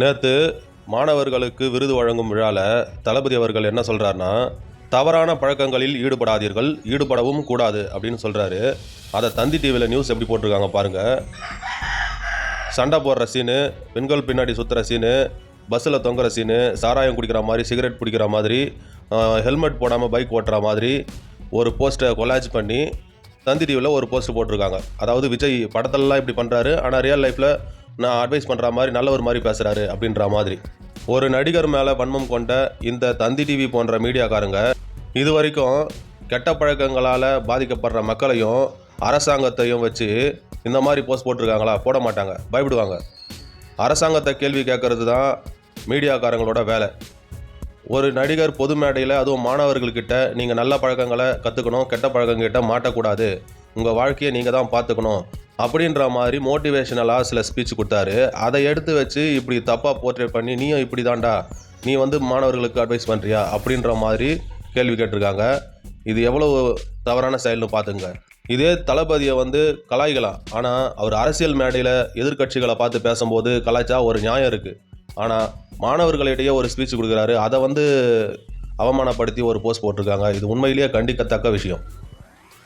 நேற்று மாணவர்களுக்கு விருது வழங்கும் விழாவில் தளபதி அவர்கள் என்ன சொல்கிறாருன்னா தவறான பழக்கங்களில் ஈடுபடாதீர்கள் ஈடுபடவும் கூடாது அப்படின்னு சொல்கிறாரு அதை தந்தி டிவியில் நியூஸ் எப்படி போட்டிருக்காங்க பாருங்கள் சண்டை போடுற சீனு பெண்கள் பின்னாடி சுற்றுற சீனு பஸ்ஸில் தொங்குற சீனு சாராயம் குடிக்கிற மாதிரி சிகரெட் பிடிக்கிற மாதிரி ஹெல்மெட் போடாமல் பைக் ஓட்டுற மாதிரி ஒரு போஸ்ட்டை கொலாஜ் பண்ணி தந்தி டிவியில் ஒரு போஸ்ட் போட்டிருக்காங்க. அதாவது விஜய் படத்தெல்லாம் இப்படி பண்ணுறாரு ஆனால் ரியல் லைஃப்பில் நான் அட்வைஸ் பண்ணுற மாதிரி நல்லவர் மாதிரி பேசுகிறாரு அப்படின்ற மாதிரி. ஒரு நடிகர் மேலே வன்மம் கொண்ட இந்த தந்தி டிவி போன்ற மீடியாக்காரங்க இது வரைக்கும் கெட்ட பழக்கங்களால் பாதிக்கப்படுற மக்களையும் அரசாங்கத்தையும் வச்சு இந்த மாதிரி போஸ்ட் போட்டிருக்காங்களா? போட மாட்டாங்க. பயப்படுவாங்க. அரசாங்கத்தை கேள்வி கேட்கறது தான் மீடியாக்காரங்களோட வேலை. ஒரு நடிகர் பொது மேடையில் அதுவும் மாணவர்கள்கிட்ட நீங்கள் நல்ல பழக்கங்களை கற்றுக்கணும் கெட்ட பழக்கங்கிட்ட மாட்டக்கூடாது. உங்கள் வாழ்க்கையை நீங்கள் தான் பார்த்துக்கணும். அப்படின்ற மாதிரி மோட்டிவேஷனலாக சில ஸ்பீச் கொடுத்தாரு. அதை எடுத்து வச்சு இப்படி தப்பாக போர்ட்ரேட் பண்ணி நீயும் இப்படி தாண்டா நீ வந்து மாணவர்களுக்கு அட்வைஸ் பண்ணுறியா அப்படின்ற மாதிரி கேள்வி கேட்டிருக்காங்க. இது எவ்வளவு தவறான செயல்னு பார்த்துங்க. இதே தளபதியை வந்து கலாய்கலாம் ஆனால் அவர் அரசியல் மேடையில் எதிர்க்கட்சிகளை பார்த்து பேசும்போது கலாய்ச்சா ஒரு நியாயம் இருக்குது ஆனால் மாணவர்களிடையே ஒரு ஸ்பீச் கொடுக்குறாரு. அதை வந்து அவமானப்படுத்தி ஒரு போஸ்ட் போட்டிருக்காங்க. இது உண்மையிலேயே கண்டிக்கத்தக்க விஷயம்.